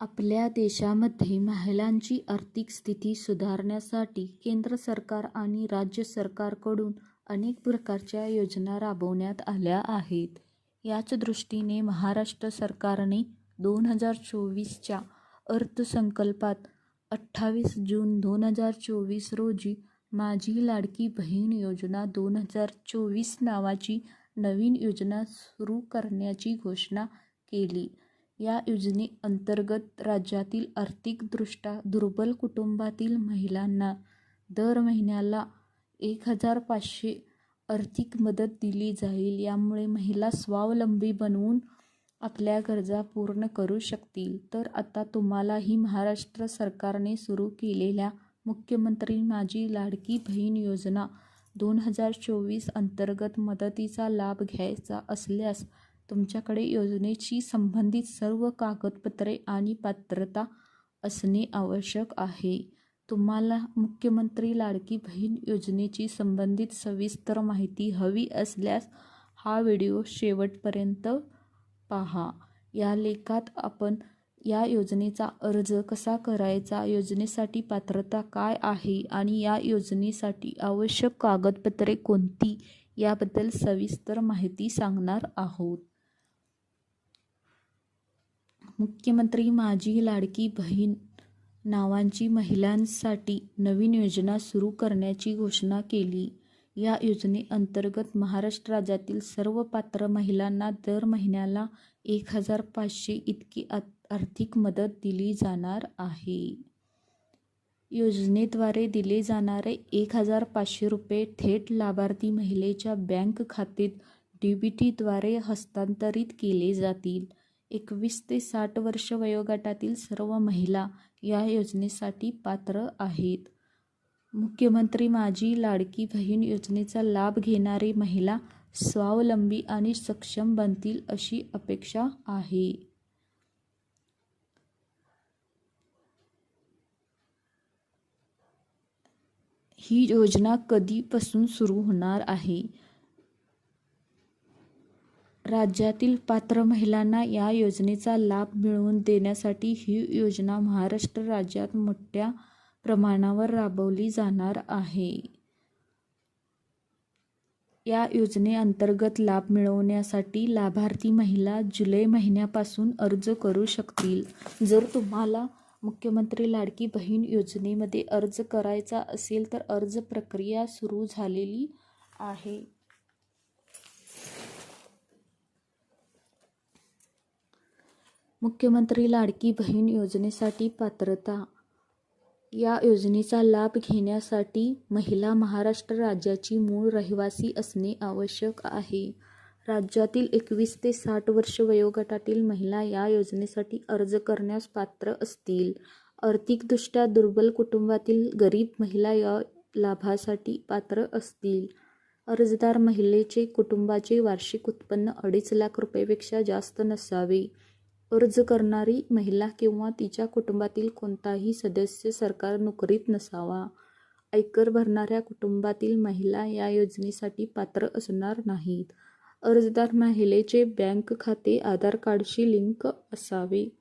आपल्या देशामध्ये महिलांची आर्थिक स्थिती सुधारण्यासाठी केंद्र सरकार आणि राज्य सरकारकडून अनेक प्रकारच्या योजना राबवण्यात आल्या आहेत. याच दृष्टीने महाराष्ट्र सरकारने दोन हजार चोवीसच्या अर्थसंकल्पात अठ्ठावीस जून दोन हजार चोवीस रोजी माझी लाडकी बहीण योजना दोन हजार चोवीस नावाची नवीन योजना सुरू करण्याची घोषणा केली. या योजनेअंतर्गत राज्यातील आर्थिकदृष्ट्या दुर्बल कुटुंबातील महिलांना दर महिन्याला एक हजार पाचशे आर्थिक मदत दिली जाईल. यामुळे महिला स्वावलंबी बनवून आपल्या गरजा पूर्ण करू शकतील. तर आता तुम्हालाही महाराष्ट्र सरकारने सुरू केलेल्या मुख्यमंत्री माझी लाडकी बहीण योजना दोन हजार चोवीस अंतर्गत मदतीचा लाभ घ्यायचा असल्यास तुमच्याकडे योजनेशी संबंधित सर्व कागदपत्रे आणि पात्रता असणे आवश्यक आहे. तुम्हाला मुख्यमंत्री लाडकी बहीण योजनेची संबंधित सविस्तर माहिती हवी असल्यास हा व्हिडिओ शेवटपर्यंत पहा या लेखात आपण या योजनेचा अर्ज कसा करायचा, योजनेसाठी पात्रता काय आहे आणि या योजनेसाठी आवश्यक कागदपत्रे कोणती याबद्दल सविस्तर माहिती सांगणार आहोत. मुख्यमंत्री माझी लाडकी बहीण नावांची महिलांसाठी नवीन योजना सुरू करण्याची घोषणा केली. या योजनेअंतर्गत महाराष्ट्र राज्यातील सर्व पात्र महिलांना दर महिन्याला एक हजार पाचशे इतकी आर्थिक मदत दिली जाणार आहे. योजनेद्वारे दिले जाणारे एक हजार पाचशे रुपये थेट लाभार्थी महिलेच्या बँक खात्यात डीबीटीद्वारे हस्तांतरित केले जातील. एकवीस ते साठ वर्ष वयोगटातील सर्व महिला या योजनेसाठी पात्र आहेत. मुख्यमंत्री माझी लाडकी बहीण योजनेचा लाभ घेणारी महिला स्वावलंबी आणि सक्षम बनतील अशी अपेक्षा आहे. ही योजना कधीपासून सुरू होणार आहे? राज्यातील पात्र महिलांना या योजनेचा लाभ मिळवून देण्यासाठी ही योजना महाराष्ट्र राज्यात मोठ्या प्रमाणावर राबवली जाणार आहे. या योजनेअंतर्गत लाभ मिळवण्यासाठी लाभार्थी महिला जुलै महिन्यापासून अर्ज करू शकतील. जर तुम्हाला मुख्यमंत्री लाडकी बहीण योजनेमध्ये अर्ज करायचा असेल तर अर्ज प्रक्रिया सुरू झालेली आहे. मुख्यमंत्री लाडकी बहीण योजनेसाठी पात्रता या योजनेचा लाभ घेण्यासाठी महिला महाराष्ट्र राज्याची मूळ रहिवासी असणे आवश्यक आहे. राज्यातील एकवीस ते साठ वर्ष वयोगटातील महिला या योजनेसाठी अर्ज करण्यास पात्र असतील. आर्थिकदृष्ट्या दुर्बल कुटुंबातील गरीब महिला या लाभासाठी पात्र असतील. अर्जदार महिलेचे कुटुंबाचे वार्षिक उत्पन्न अडीच लाख रुपयेपेक्षा जास्त नसावे. अर्ज करणारी महिला किंवा तिच्या कुटुंबातील कोणताही सदस्य सरकार नोकरीत नसावा. आयकर भरणाऱ्या कुटुंबातील महिला या योजनेसाठी पात्र असणार नाहीत. अर्जदार महिलेचे बँक खाते आधार कार्डशी लिंक असावे.